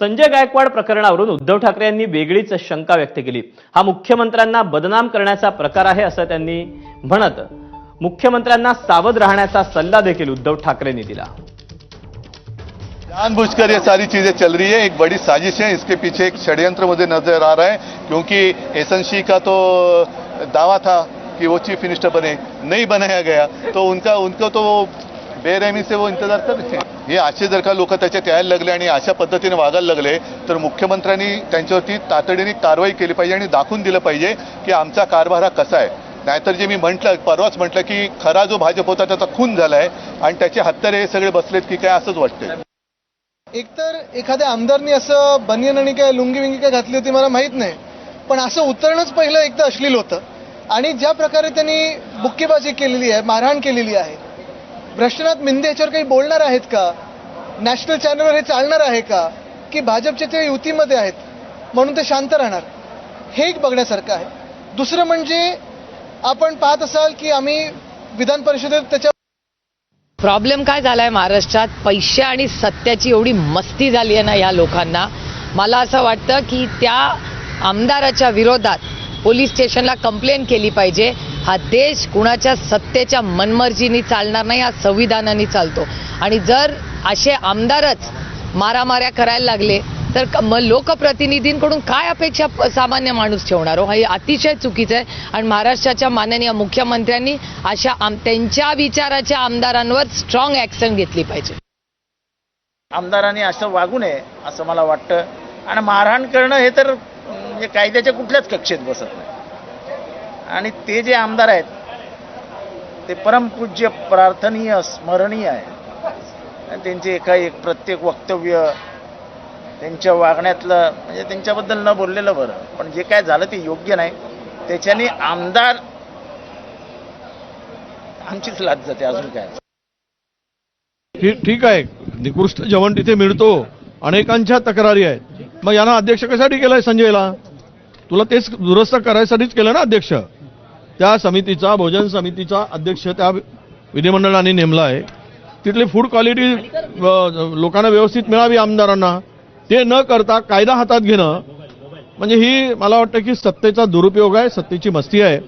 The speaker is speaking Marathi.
संजय गायकवाड प्रकरणावरून उद्धव ठाकरे यांनी वेगळीच शंका व्यक्त केली. हा मुख्यमंत्र्यांना बदनाम करण्याचा प्रकार आहे असं त्यांनी म्हणत मुख्यमंत्र्यांना सावध राहण्याचा सल्ला देखील उद्धव ठाकरेंनी दिला. जानबूझकर ये सारी चीजें चल रही है एक बड़ी साजिश है इसके पीछे एक षड्यंत्र मुझे नजर आ रहा है क्योंकि एसएनसी का तो दावा था कि वो चीफ मिनिस्टर बने नहीं बनाया गया तो उनका उनको तो बेरहमी से वो इंतजार कर रहे हे असे जर का लोक त्याच्यात यायला लागले आणि अशा पद्धतीने वागायला लागले तर मुख्यमंत्र्यांनी त्यांच्यावरती तातडीने कारवाई केली पाहिजे आणि दाखवून दिलं पाहिजे की आमचा कारभार हा कसा आहे. नाहीतर जे मी म्हटलं परवाच म्हटलं की खरा जो भाजप होता त्याचा खून झालाय आणि त्याचे हत्यारे हे सगळे बसलेत की काय असंच वाटतंय. एकतर एखाद्या आमदारनी असं बनियन आणि काय लुंगी विंगी काय घातली होती मला माहीत नाही पण असं उतरणंच पहिलं एकदा अश्लील होतं. आणि ज्या प्रकारे त्यांनी बुक्केबाजी केलेली आहे मारहाण केलेली आहे भ्रष्टनाथ मिंदे याच्यावर काही बोलणार आहेत का? नॅशनल चॅनलवर हे चालणार आहे का? की भाजपचे ते युतीमध्ये आहेत? म्हणून ते शांत राहणार. हे एक बघण्यासारखं आहे. दुसरं म्हणजे आपण पाहत असाल की आम्ही विधान परिषदेत त्याच्या प्रॉब्लेम काय झालाय महाराष्ट्रात? पैसे आणि सत्याची एवढी मस्ती झाली आहे ना या लोकांना. मला असं वाटतं की त्या आमदाराच्या विरोधात पोलीस स्टेशनला कंप्लेंट केली पाहिजे. हा देश कुणाच्या सत्तेच्या मनमर्जीनी चालणार नाही हा संविधानाने चालतो. आणि जर असे आमदारच मारामाऱ्या करायला लागले तर मग लोकप्रतिनिधींकडून काय अपेक्षा सामान्य माणूस ठेवणार हो? हे अतिशय चुकीचं आहे. आणि महाराष्ट्राच्या माननीय मुख्यमंत्र्यांनी अशा आम त्यांच्या विचाराच्या आमदारांवर स्ट्रॉंग ॲक्शन घेतली पाहिजे. आमदारांनी असं वागू नये असं मला वाटतं. आणि मारहाण करणं हे तर म्हणजे कायद्याच्या कुठल्याच कक्षेत बसत नाही. आणि ते जे आमदार आहेत ते परमपूज्य प्रार्थनीय स्मरणीय आहे आणि त्यांचे एकाएक प्रत्येक वक्तव्य त्यांच्या वागण्यातलं म्हणजे त्यांच्याबद्दल न बोललेलं बरं पण जे काय झालं ते योग्य नाही. त्याच्याने आमदार आमचीच लाज जाते अजून काय. ठीक ठीक आहे. निकृष्ट जेवण तिथे मिळतो. अनेकांच्या तक्रारी आहेत. मग यांना अध्यक्ष कशासाठी केलंय संजयला? तुला तेच दुरुस्त करायसाठीच केलं ना अध्यक्ष? त्या समितीचा भोजन समितीचा अध्यक्ष त्या विधिमंडळाने नेमला आहे. तिथली फूड क्वालिटी लोकांना व्यवस्थित मिळावी आमदारांना. ते न करता कायदा हातात घेणं. म्हणजे ही मला वाटतं की सत्तेचा दुरुपयोग आहे सत्तेची मस्ती आहे.